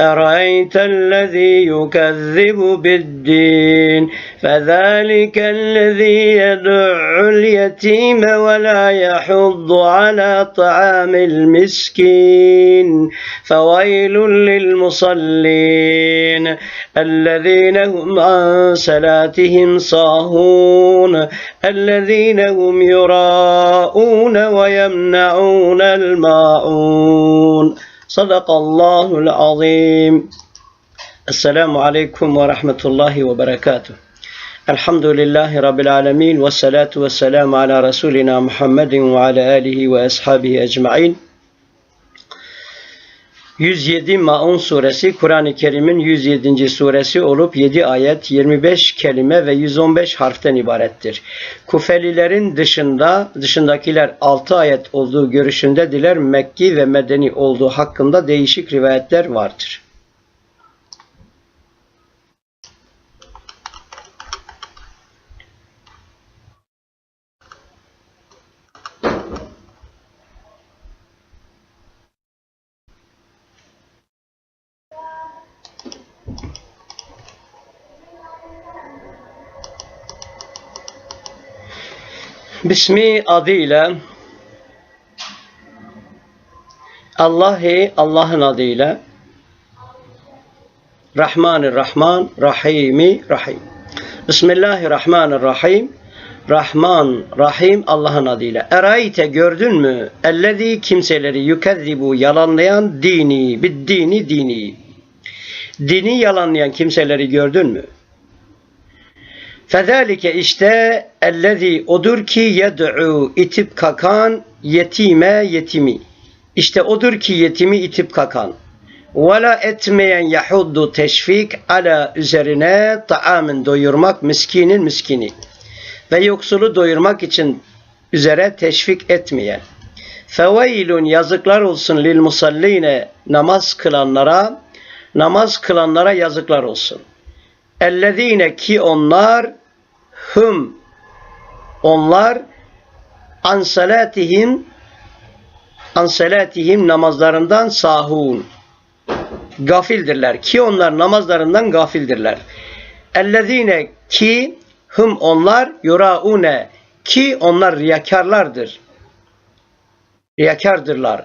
أرأيت الذي يكذب بالدين؟ فذلك الذي يدع اليتيم ولا يحض على طعام المسكين. فويل للمصلين الذين هم عن صلاتهم صاهون الذين هم يراءون ويمنعون الماعون. صدق الله العظيم السلام عليكم ورحمة الله وبركاته الحمد لله رب العالمين والصلاة والسلام على رسولنا محمد وعلى آله وأصحابه أجمعين 107 Maun suresi Kur'an-ı Kerim'in 107. suresi olup 7 ayet, 25 kelime ve 115 harften ibarettir. Kufelilerin dışında dışındakiler 6 ayet olduğu görüşündedirler. Mekki ve Medeni olduğu hakkında değişik rivayetler vardır. Bismi adıyla Allah'ı Allah'ın adıyla Rahmanir Rahman Rahimi Rahim. Bismillahirrahmanirrahim. Rahman Rahim Allah'ın adıyla. Erayte gördün mü? Ellezî kimseleri yükezzibu yalanlayan dini biddini dini. Dini yalanlayan kimseleri gördün mü? Fezalike işte ellezî odur ki yed'u itip kakan yetime yetimi. İşte odur ki yetimi itip kakan. Vela etmeyen yahuddu teşvik ala üzerine taamin doyurmak miskinin miskini. Ve yoksulu doyurmak için üzere teşvik etmeyen. Feveylun yazıklar olsun lil musalline namaz kılanlara namaz kılanlara yazıklar olsun. Ellezine ki onlar hum onlar an salatihim an salatihim namazlarından sahun gafildirler ki onlar namazlarından gafildirler. Ellezine ki hum onlar yuraune ki onlar riyakarlardır. Riyakardırlar.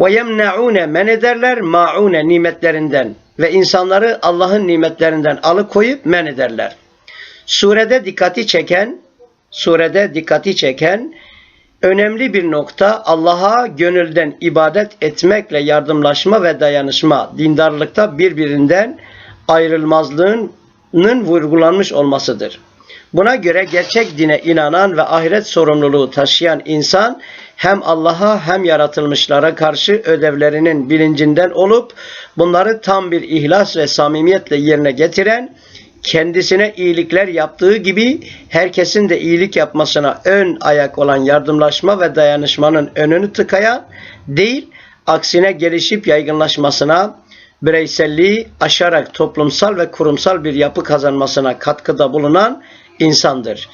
Ve yemnaune men ederler maune nimetlerinden ve insanları Allah'ın nimetlerinden alıkoyup men ederler. Surede dikkati çeken surede dikkati çeken önemli bir nokta Allah'a gönülden ibadet etmekle yardımlaşma ve dayanışma dindarlıkta birbirinden ayrılmazlığının vurgulanmış olmasıdır. Buna göre gerçek dine inanan ve ahiret sorumluluğu taşıyan insan hem Allah'a hem yaratılmışlara karşı ödevlerinin bilincinden olup bunları tam bir ihlas ve samimiyetle yerine getiren, kendisine iyilikler yaptığı gibi herkesin de iyilik yapmasına ön ayak olan yardımlaşma ve dayanışmanın önünü tıkayan değil, aksine gelişip yaygınlaşmasına, bireyselliği aşarak toplumsal ve kurumsal bir yapı kazanmasına katkıda bulunan insandır.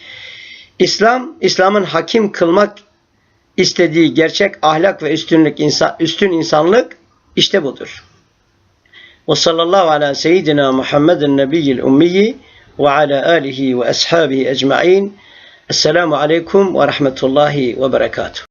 İslam, İslam'ın hakim kılmak istediği gerçek ahlak ve üstünlük insan, üstün insanlık işte budur. Ve sallallahu ala seyyidina Muhammedin nebiyyil ummiyi ve ala alihi ve ashabihi ecma'in. Esselamu aleyküm ve rahmetullahi ve berekatuhu.